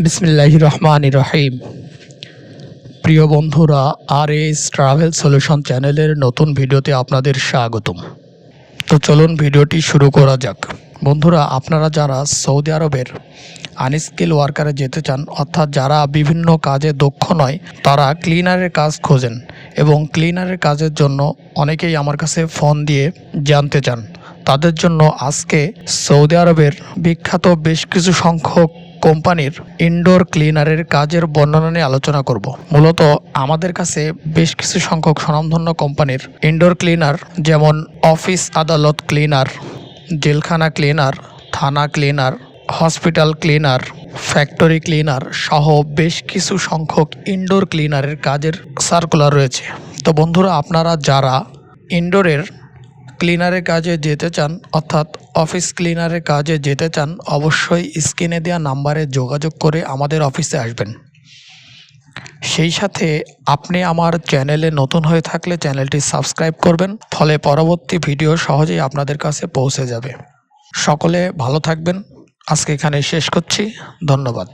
বিসমিল্লাহ রহমান রহিম প্রিয় বন্ধুরা আর এস ট্রাভেল সলিউশন চ্যানেলের নতুন ভিডিওতে আপনাদের স্বাগতম। তো চলুন ভিডিওটি শুরু করা যাক। বন্ধুরা, আপনারা যারা সৌদি আরবের আনস্কিল ওয়ার্কারে যেতে চান, অর্থাৎ যারা বিভিন্ন কাজে দক্ষ নয়, তারা ক্লিনারের কাজ খোঁজেন এবং ক্লিনারের কাজের জন্য অনেকেই আমার কাছে ফোন দিয়ে জানতে চান। তাদের জন্য আজকে সৌদি আরবের বিখ্যাত বেশ কিছু সংখ্যক কোম্পানির ইনডোর ক্লিনারের কাজের বর্ণনা নিয়ে আলোচনা করব। মূলত আমাদের কাছে বেশ কিছু সংখ্যক স্বনামধন্য কোম্পানির ইনডোর ক্লিনার যেমন অফিস আদালত ক্লিনার জেলখানা ক্লিনার থানা cleaner hospital cleaner factory cleaner সহ বেশ কিছু সংখ্যক ইনডোর ক্লিনারের কাজের সার্কুলার রয়েছে। তো বন্ধুরা, আপনারা যারা ইনডোরের ক্লিনারের কাজে যেতে চান, অর্থাৎ অফিস ক্লিনারের কাজে যেতে চান, অবশ্যই স্ক্রিনে দেওয়া নাম্বারে যোগাযোগ করে আমাদের অফিসে আসবেন। সেই সাথে আপনি আমার চ্যানেলে নতুন হয়ে থাকলে চ্যানেলটি সাবস্ক্রাইব করবেন, ফলে পরবর্তী ভিডিও সহজেই আপনাদের কাছে পৌঁছে যাবে। সকলে ভালো থাকবেন। আজকে এখানে শেষ করছি। ধন্যবাদ।